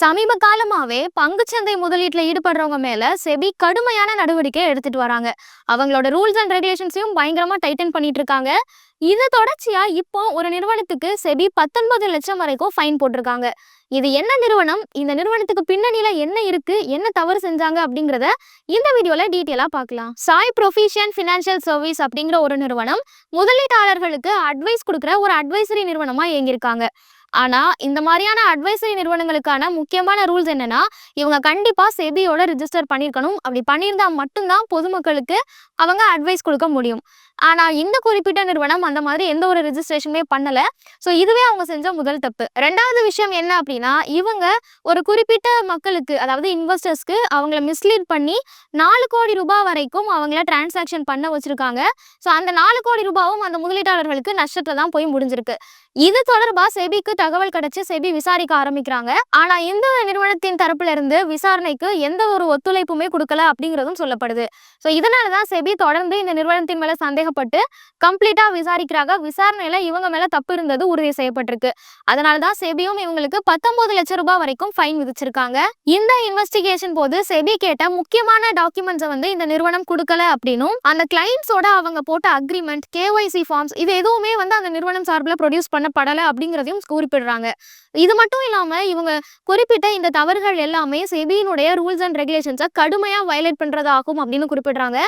சமீப காலமாவே பங்குச்சந்தை முதலீட்டுல ஈடுபடுறவங்க மேல செபி கடுமையான நடவடிக்கை எடுத்துட்டு வராங்க. அவங்களோட ரூல்ஸ் அண்ட் ரெகுலேஷன்ஸையும் பயங்கரமா டைட்டன் பண்ணிட்டு இருக்காங்க. இது தொடர்ச்சியா இப்போ ஒரு நிறுவனத்துக்கு செபி பத்தொன்பது லட்சம் வரைக்கும் ஃபைன் போட்டிருக்காங்க. இது என்ன நிறுவனம்? இந்த நிறுவனத்துக்கு பின்னணியில என்ன இருக்கு? என்ன தவறு செஞ்சாங்க? அப்படிங்கிறத இந்த வீடியோல டீட்டெயிலா பார்க்கலாம். சாய் ப்ரொஃபிஷியன் ஃபினான்ஷியல் சர்வீஸ் அப்படிங்கிற ஒரு நிறுவனம் முதலீட்டாளர்களுக்கு அட்வைஸ் கொடுக்குற ஒரு அட்வைசரி நிறுவனமா இயங்கியிருக்காங்க. ஆனா இந்த மாதிரியான அட்வைசரி நிறுவனங்களுக்கான முக்கியமான ரூல்ஸ் என்னன்னா இவங்க கண்டிப்பா செபியோட ரிஜிஸ்டர் பண்ணியிருக்கணும் அப்படி பண்ணியிருந்தா மட்டும்தான் பொதுமக்களுக்கு அவங்க அட்வைஸ் கொடுக்க முடியும். ஆனா இந்த குறிப்பிட்ட நிறுவனம் அந்த மாதிரி எந்த ஒரு ரிஜிஸ்ட்ரேஷனுமே பண்ணல. ஸோ இதுவே அவங்க செஞ்ச முதல் தப்பு. ரெண்டாவது விஷயம் என்ன அப்படின்னா இவங்க ஒரு குறிப்பிட்ட மக்களுக்கு அதாவது இன்வெஸ்டர்ஸ்க்கு அவங்கள மிஸ்லீட் பண்ணி நாலு கோடி ரூபாய் வரைக்கும் அவங்கள டிரான்சாக்ஷன் பண்ண வச்சிருக்காங்க. ஸோ அந்த நாலு கோடி ரூபாவும் அந்த முதலீட்டாளர்களுக்கு நஷ்டத்துல தான் போய் முடிஞ்சிருக்கு. இது தொடர்பா செபிக்கு தகவல் கிடைச்சு செபி விசாரிக்க ஆரம்பிக்கிறாங்க. ஆனா இந்த நிறுவனத்தின் தரப்புல இருந்து விசாரணைக்கு எந்த ஒரு ஒத்துழைப்புமே கொடுக்கல அப்படிங்கிறதும் சொல்லப்படுது. ஸோ இதனாலதான் செபி தொடர்ந்து இந்த நிறுவனத்தின் மேல சந்தேகப்பட்டு கம்ப்ளீட்டா விசாரிக்கிறாங்க. விசாரணையில இவங்க மேல தப்பு இருந்தது உறுதி செய்யப்பட்டிருக்கு. அதனால தான் செபியும் இவங்களுக்கு பத்தொன்பது லட்சம் ரூபாய் வரைக்கும் ஃபைன் விதிச்சிருக்காங்க. இந்த இன்வெஸ்டிகேஷன் போது செபி கேட்ட முக்கியமான டாக்குமெண்ட்ஸை வந்து இந்த நிறுவனம் கொடுக்கல அப்படின்னும் அந்த கிளைண்ட்ஸோட அவங்க போட்ட அக்ரிமெண்ட் கேஒய்சி ஃபார்ம்ஸ் இது எதுவுமே வந்து அந்த நிறுவனம் சார்பில் ப்ரொடியூஸ் பண்ணப்படலை அப்படிங்கிறதையும் குறிப்பிடுறாங்க. இது மட்டும் இல்லாம இவங்க குறிப்பிட்ட இந்த தவறுகள் எல்லாமே செபியினுடைய ரூல்ஸ் அண்ட் ரெகுலேஷன்ஸை கடுமையா வயலேட் பண்றதாகும் அப்படின்னு குறிப்பிடுறாங்க.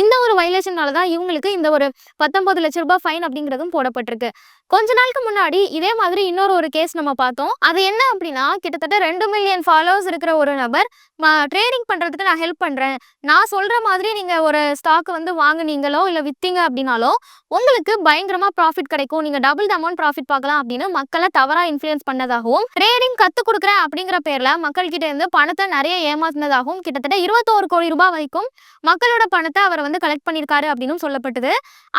இந்த ஒரு வயலேஷனால தான் இவங்களுக்கு இந்த ஒரு பத்தொன்பது லட்ச ரூபாய் ஃபைன் அப்படிங்கிறதும் போடப்பட்டிருக்கு. கொஞ்ச நாளுக்கு முன்னாடி இதே மாதிரி இன்னொரு ஒரு கேஸ் நம்ம பார்த்தோம். அது என்ன அப்படின்னா கிட்டத்தட்ட ரெண்டு மில்லியன் ஃபாலோவர்ஸ் இருக்கிற ஒரு நபர் ட்ரேடிங் பண்றதுக்கு நான் ஹெல்ப் பண்றேன். நான் சொல்ற மாதிரி நீங்க ஒரு ஸ்டாக் வந்து வாங்குனீங்களோ இல்ல வித்தீங்க அப்படின்னாலோ உங்களுக்கு பயங்கரமா ப்ராஃபிட் கிடைக்கும். நீங்க டபுள் அமௌண்ட் ப்ராஃபிட் பார்க்கலாம் அப்படின்னு மக்களை தவறா இன்ஃபுளுன்ஸ் பண்ணதாகவும் ட்ரேடிங் கத்து கொடுக்குறேன் அப்படிங்கிற பேர்ல மக்கள் கிட்ட இருந்து பணத்தை நிறைய ஏமாத்தினதாகவும் கிட்டத்தட்ட இருபத்தோரு கோடி ரூபாய் வரைக்கும் மக்களோட பணத்தை அவர் வந்து கலெக்ட் பண்ணியிருக்காரு அப்படின்னு சொல்லப்பட்டது.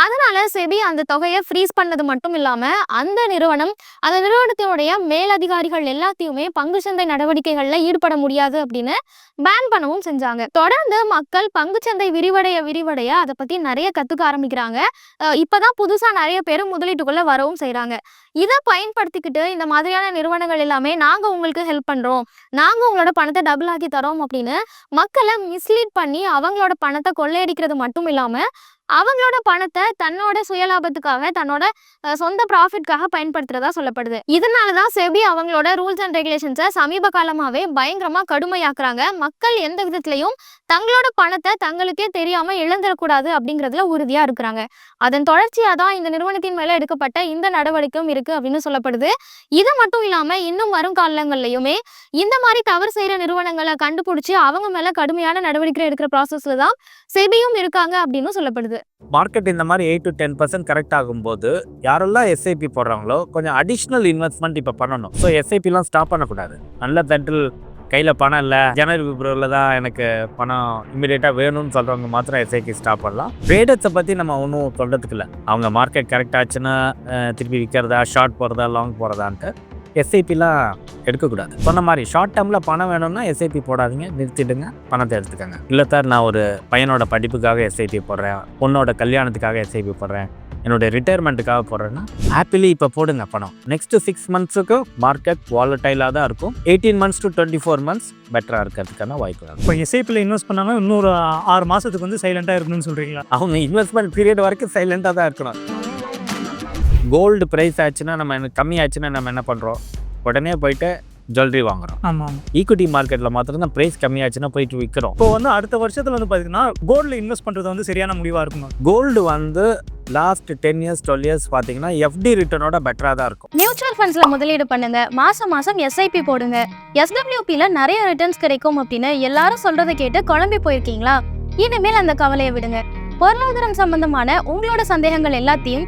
அதனால செபி அந்த தொகையை ஃப்ரீஸ் பண்ணது மட்டும் இல்லாம அந்த நிறுவனம் அந்த நிறுவனத்தினுடைய மேலதிகாரிகள் எல்லாத்தையுமே பங்குச்சந்தை நடவடிக்கைகள்ல ஈடுபட முடியாது அப்படின்னு பேன் பண்ணவும் செஞ்சாங்க. தொடர்ந்து மக்கள் பங்குச்சந்தை விரிவடைய விரிவடைய அதை பத்தி நிறைய கத்துக்க ஆரம்பிக்கிறாங்க. அஹ் இப்பதான் புதுசா நிறைய பேர் முதலீட்டுக்குள்ள வரவும் செய்கிறாங்க இதை பயன்படுத்திக்கிட்டு இந்த மாதிரியான நிறுவனங்கள் எல்லாமே நாங்க உங்களுக்கு ஹெல்ப் பண்றோம் நாங்க உங்களோட பணத்தை டபுள் ஆக்கி தரோம் அப்படின்னு மக்களை மிஸ்லீட் பண்ணி அவங்களோட பணத்தை கொள்ளையடிக்கிறது மட்டும் இல்லாம அவங்களோட பணத்தை தன்னோட சுயலாபத்துக்காக தன்னோட சொந்த ப்ராஃபிட்காக பயன்படுத்துறதா சொல்லப்படுது. இதனால தான் செபி அவங்களோட ரூல்ஸ் அண்ட் ரெகுலேஷன்ஸை சமீப காலமாகவே பயங்கரமாக கடுமையாக்குறாங்க. மக்கள் எந்த விதத்துலையும் தங்களோட பணத்தை தங்களுக்கே தெரியாமல் இழந்துடக்கூடாது அப்படிங்கிறதுல உறுதியாக இருக்கிறாங்க. அதன் தொடர்ச்சியாக தான் இந்த நிறுவனத்தின் மேலே எடுக்கப்பட்ட இந்த நடவடிக்கையும் இருக்குது அப்படின்னு சொல்லப்படுது. இது மட்டும் இல்லாமல் இன்னும் வரும் காலங்கள்லையுமே இந்த மாதிரி தவறு செய்கிற நிறுவனங்களை கண்டுபிடிச்சி அவங்க மேலே கடுமையான நடவடிக்கை எடுக்கிற ப்ராசஸில் தான் செபியும் இருக்காங்க அப்படின்னு சொல்லப்படுது. மார்க்கெட் இந்த மாதிரி eight to ten percent correct ஆகும்போது யாரெல்லாம் எஸ்ஐபி போடுறாங்களோ கொஞ்சம் அடிஷ்னல் இன்வெஸ்ட்மெண்ட் இப்போ பண்ணணும். ஸோ எஸ்ஐபிலாம் ஸ்டாப் பண்ணக்கூடாது. நல்ல தட்டில் கையில் பணம் இல்லை. ஜனவரி பிப்ரவரியில் தான் எனக்கு பணம் இமீடியட்டாக வேணும்னு சொல்கிறவங்க மாத்திரம் எஸ்ஐபி ஸ்டாப் பண்ணலாம். ட்ரேடர்ஸை பற்றி நம்ம ஒன்றும் சொல்கிறதுக்கு இல்லை. அவங்க மார்க்கெட் கரெக்ட் ஆச்சுன்னா திருப்பி விற்கிறதா ஷார்ட் போகிறதா லாங் போகிறதான்ட்டு எஸ்ஐபிலாம் எடுக்கக்கூடாது. சொன்ன மாதிரி ஷார்ட் டேர்மில் பணம் வேணும்னா எஸ்ஐபி போடாதீங்க. நிறுத்திடுங்க. பணத்தை எடுத்துக்கோங்க. இல்லை சார் நான் ஒரு பையனோட படிப்புக்காக எஸ்ஐபி போடுறேன். பொண்ணோட கல்யாணத்துக்காக எஸ்ஐபி போடுறேன். என்னோட ரிட்டையர்மெண்ட்டுக்காக போடுறேன்னா ஹாப்பிலி இப்போ போடுங்க பணம். நெக்ஸ்ட் சிக்ஸ் மந்த்ஸுக்கு மார்க்கெட் வாலட்டைலாக தான் இருக்கும். Eighteen months to twenty four months பெட்டராக இருக்கிறதுக்கான வாய்ப்பு இப்போ எஸ்ஐபியில் இன்வெஸ்ட் பண்ணாங்க இன்னொரு ஆறு மாதத்துக்கு வந்து சைலண்ட்டாக இருக்கணும்னு சொல்கிறீங்களா அவங்க இன்வெஸ்ட்மெண்ட் பீரியட் வரைக்கும் சைலண்டாக தான் இருக்கணும். கோல்டு ப்ரைஸ் ஆச்சுன்னா நம்ம என்ன கம்மி ஆச்சுன்னா நம்ம என்ன பண்ணுறோம் உடனே போயிட்டு ஜுவல்லரி வாங்குறோம். ஆமாம் ஈக்விட்டி மார்க்கெட்டில் மாத்திரம் தான் ப்ரைஸ் கம்மியாச்சுன்னா போயிட்டு விற்கிறோம் இப்போ வந்து அடுத்த வருஷத்தில் வந்து பார்த்தீங்கன்னா கோல்டில் இன்வெஸ்ட் பண்ணுறது வந்து சரியான முடிவாக இருக்கணும் கோல்டு வந்து last ten years twelve years பார்த்தீங்கன்னா எஃப்டி ரிட்டர்னோட பெட்டராக தான் இருக்கும். மியூச்சுவல் ஃபண்ட்ஸ்ல முதலீடு பண்ணுங்க. மாசம் மாசம் எஸ்ஐபி போடுங்க. எஸ்டபிள்யூபில நிறைய ரிட்டர்ன்ஸ் கிடைக்கும் அப்படின்னு எல்லாரும் சொல்றதை கேட்டு குழம்பி போயிருக்கீங்களா? இனிமேல் அந்த கவலையை விடுங்க. பொருளாதாரம் சம்பந்தமான உங்களோட சந்தேகங்கள் எல்லாத்தையும்